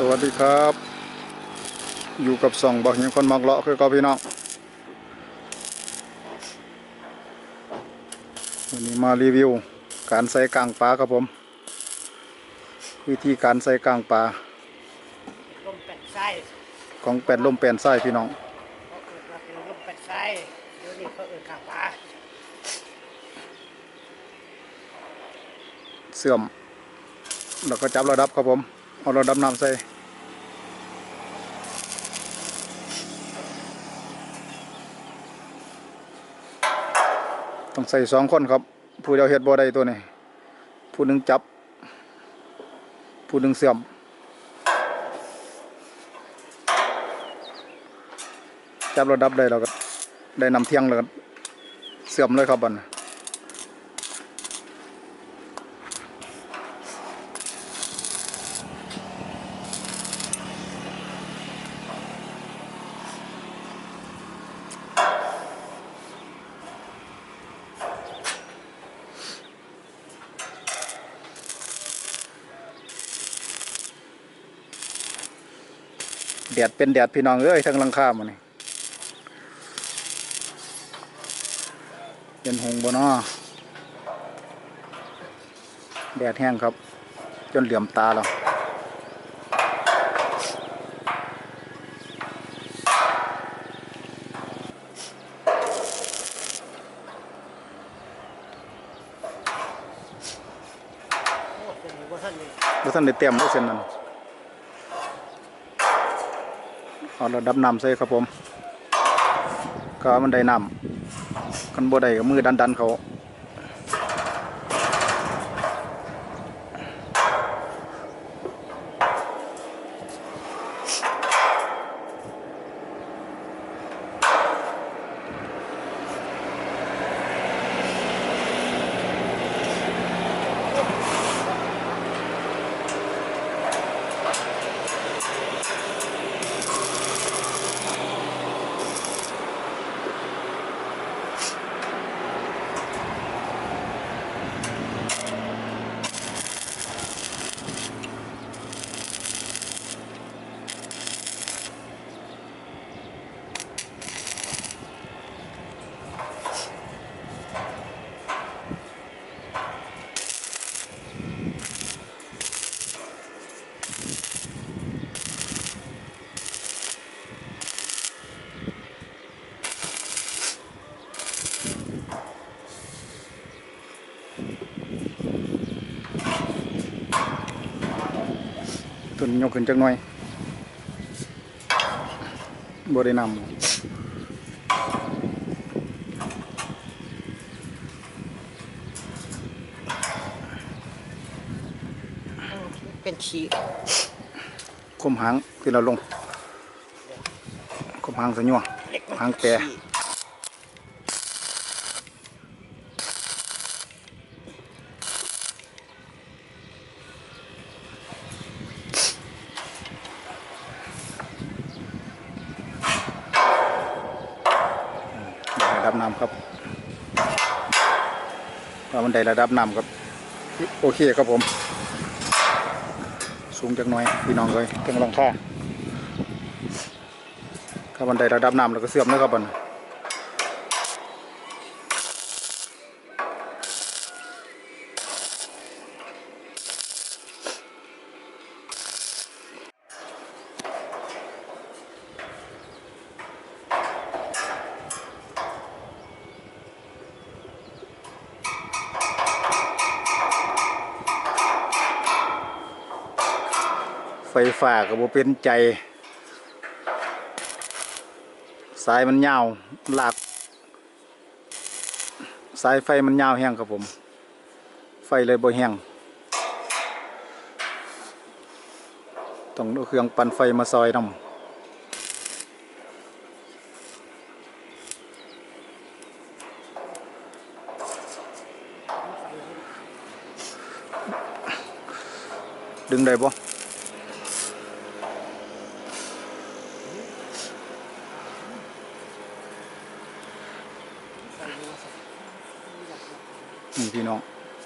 สวัสดีครับ อยู่กับส่องบอกเห็นคนมักเลาะคือเก็พี่น้องวันนี้มารีวิว การใส่กลางปลาครับผม วิธีการใส่กลางปลาลมเป็ดไส้ของแปดลมแปลนไส้พี่น้องเขาเอิดว่าเป็นลมเป็ดไส้เดี๋ยวนี้เขาเอิดข้างปลาเสื่อม แล้วก็จับระดับครับผม เอาระดับน้ำใส่ ต้องใส่สองคนครับ ผู้เดียวเห็ดบ่ได้ตัวนี้ผู้หนึ่งจับ ผู้หนึ่งเสื่อมจับระดับได้แล้วก็ได้นำเที่ยงแล้วเสื่อมเลยครับบัน แดดเป็นแดดพี่น้องเอ้ยทั้งลังคามันนี่เป็นหงบนอแดดแห้งครับ จนเหลื่อมตาแล้วโอ้เป็นอยู่ว่าท่านนี่บ่ทันได้เตรียมไว้เส้นนั้น เอาราดับน้ำใส่ครับผมก็มันได้น้ำกันบ่ได้กับมือดันๆเขา นยกขึ้นจักหน่อยบ่ได้นำเป็นฉีกคมหางที่เราลงคมหางสะญัวเล็กมันหางแปร ฉีก ได้ระดับน้ำครับถ้า มันได้ระดับน้ำครับ โอเคครับผม สูงจักหน่อยพี่น้องเลยเพิ่งลองค่าถ้ามันได้ระดับน้ำแล้วก็เสื่อมนะครับบัน ไฟฟ้าก็บ่เป็นใจ สายมันยาวหลากสายไฟมันยาวแห้งครับผม ไฟเลยบ่แห้งต้องเอาเครื่องปั่นไฟมาซอยนำดึงได้บ่ นี่พี่น้อง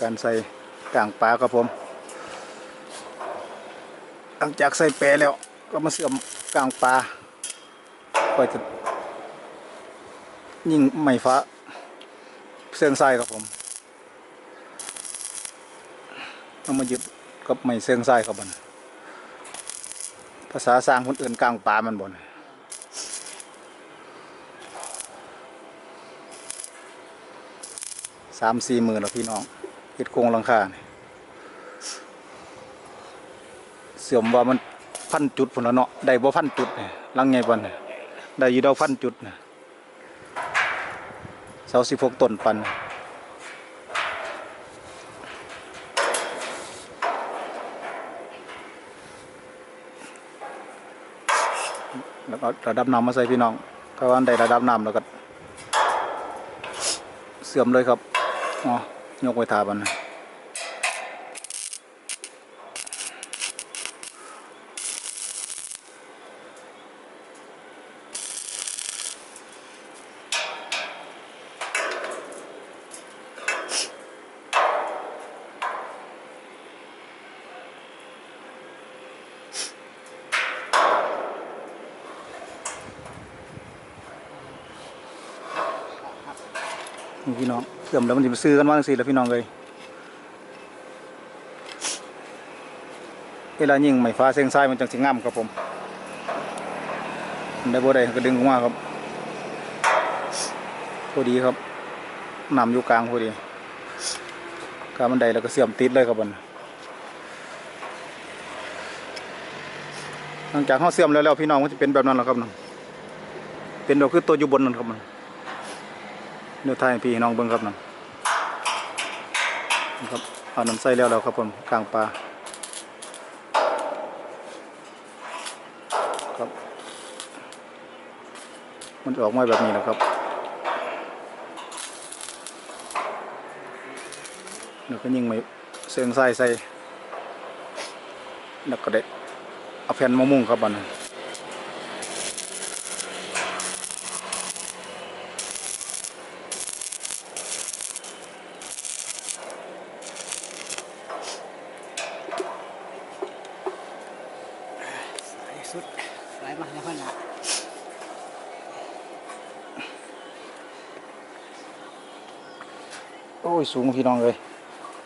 การใส่กลางปลาครับผม หลังจากใส่แปรแล้วก็มาเสื่อมกลางปลาปล่อยจะยิงไม้ฟ้าเสื่องไส้ครับผมเอามายึดกับไม้เสื่องไส้ครับมันภาษาสร้างคนอื่นกลางปลามันบ่นามสี่หมื่นแล้วพี่น้องเฮ็ดโครงหลังคานี่เสื่อมว่ามันพันจุดผลล้วเนาะได้บ่พันจุดเนี่ยลังไงบ่เนี่ยได้อยู่ดาวพันจุดเนี่ยเสาสิบหกต้นปันแล้วก็ระดับน้ำมาใส่พี่น้องถ้าว่าอันใดระดับน้ำแล้วก็เสื่อมเลยครับ อ๋อยกไว้ทาบันนะ นี่พี่น้องเสื่อมแล้วมันจะไปซื้อกันว่าังสี่แล้วพี่น้องเลยเวลายิงไม้ฟ้าเส้งซ้ายมันจังสิง่ำครับผมมันได้บ่ได้ก็ดึงออกมาครับพอดีครับนำอยู่กลางพอดีกลางบันไดแล้วก็เสื่อมติดเลยครับมันหลังจากเขาเสื่อมแล้วแล้วพี่น้องมันจะเป็นแบบนั้นแหละครับนั่นเป็นแบบคือตัวอยู่บนนั่นครับมัน เนื้อไทยพี่น้องเบิ้งครับนั่นครับเอาน้ำใส่แล้วแล้วครับผมกลางปลาครับ มันจะออกมาแบบนี้นะครับเดี๋ยวก็ยิงไม่เสียงใส่ใส่แล้วก็ได้เอาแผ่นมะม่วงครับบันสา สุดสายมาแล้วพ่อนะโอ้ย สูงพี่น้องเลย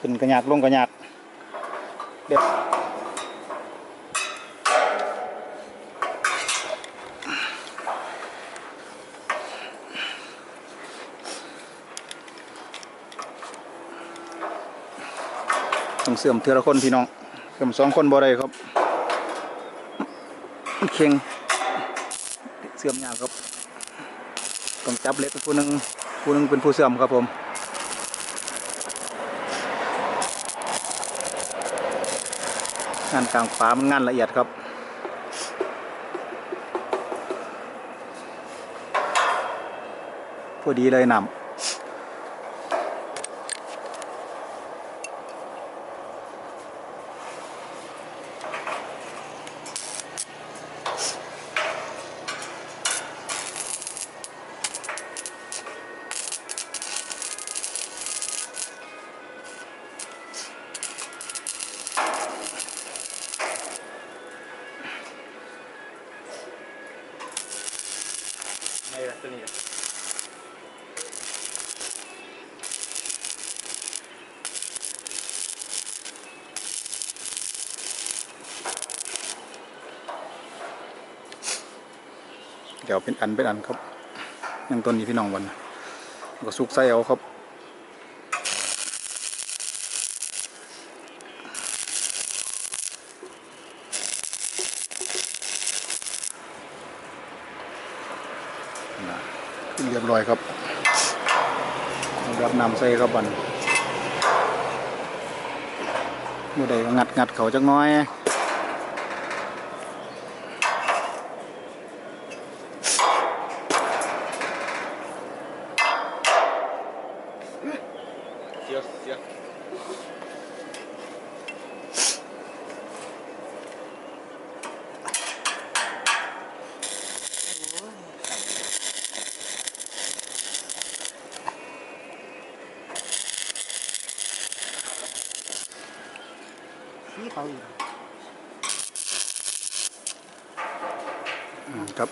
ขึ้นกระยากลงกระยากเด็ดต้องเสื่อมเทือละคนพี่น้องเสื่อมสองคนบ่ได้ครับ เข่งเสื่อมยากครับต้องจับเล็กผู้หนึ่งผู้หนึ่งเป็นผู้เสื่อมครับผมงานกลางฟ้ามันงานละเอียดครับพอดีเลยนำ เดี๋ยวเป็นอันเป็นอันครับยังต้นนี้พี่น้องวันนะแล้วก็สุกใส่เอาครับนเรียบร้อยครับรับนำใส่ครับบันเมื่อใดงัดงัดเขาจักน้อย เสียเสีย สีเขา อีกครับ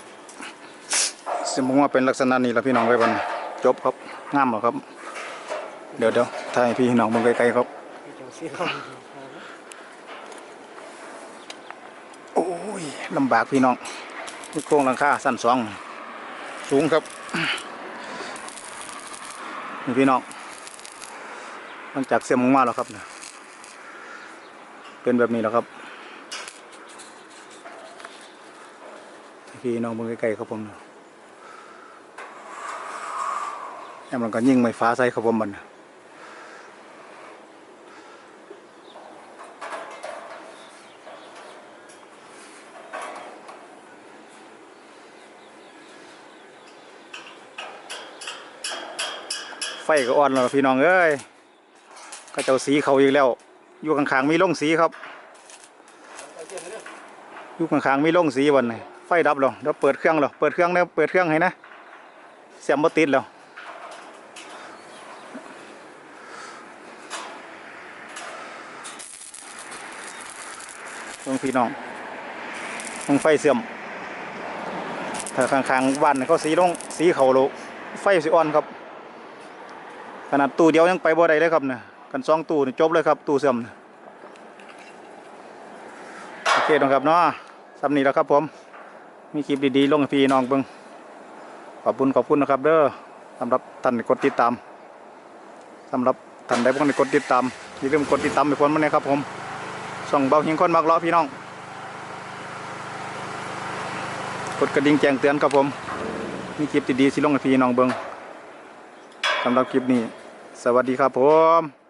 สมมติว่าเป็นลักษณะนี้แล้วพี่น้องไว้บันจบครับงามเหรอครับ เดี๋ยวเดี๋ยวถ่ายให้พี่น้องเบิ่งไกลๆครับโอ้ยลำบากพี่น้องโครงหลังคาสั้นสองสูงครับนี่พี่น้องหลังจากเสียมงมาแล้วครับเนี่ย เป็นแบบนี้แล้วครับพี่น้องเบิ่งใกล้ๆครับผมเนี่ยแอมมันก็ยิงไม้ฟ้าใสครับผมมันไฟก็อ่อนแล้วพี่น้องเอ้ยก็เจ้าสีเขาอีกแล้ว อยู่ข้างๆมีลงสีครับอยู่ข้างๆมีลงสีวันนี้ไฟดับแล้วเดี๋ยวเปิดเครื่องแล้วเปิดเครื่องแล้วเปิดเครื่องให้นะเสียมบติดแล้วเบิ่งพี่น้องเบิ่งไฟเสื่อมถ้าข้างๆบ้านเขาสีลงสีเขาโลไฟสิอ่อนครับ ขนาดตู้เดียวยังไปบ่ได้เลยครับเนี่ย กันสองตู้นี่จบเลยครับตู้เสื่อมโอเคนะครับเนาะสำนีแล้วครับผม มีคลิปดีๆลงให้พี่น้องเบิงขอบคุณขอบคุณนะครับ เด้อสำหรับท่านกดติดตามสำหรับท่านใดบ่ได้กดติดตามอย่าลืมกดติดตามไปคนมันนะครับผมส่งเบาหิงคนมักล้อพี่น้อง กดกระดิ่งแจ้งเตือนครับผม มีคลิปดีๆสิลงให้พี่น้องเบิงสำหรับคลิปนี้ สวัสดีครับผม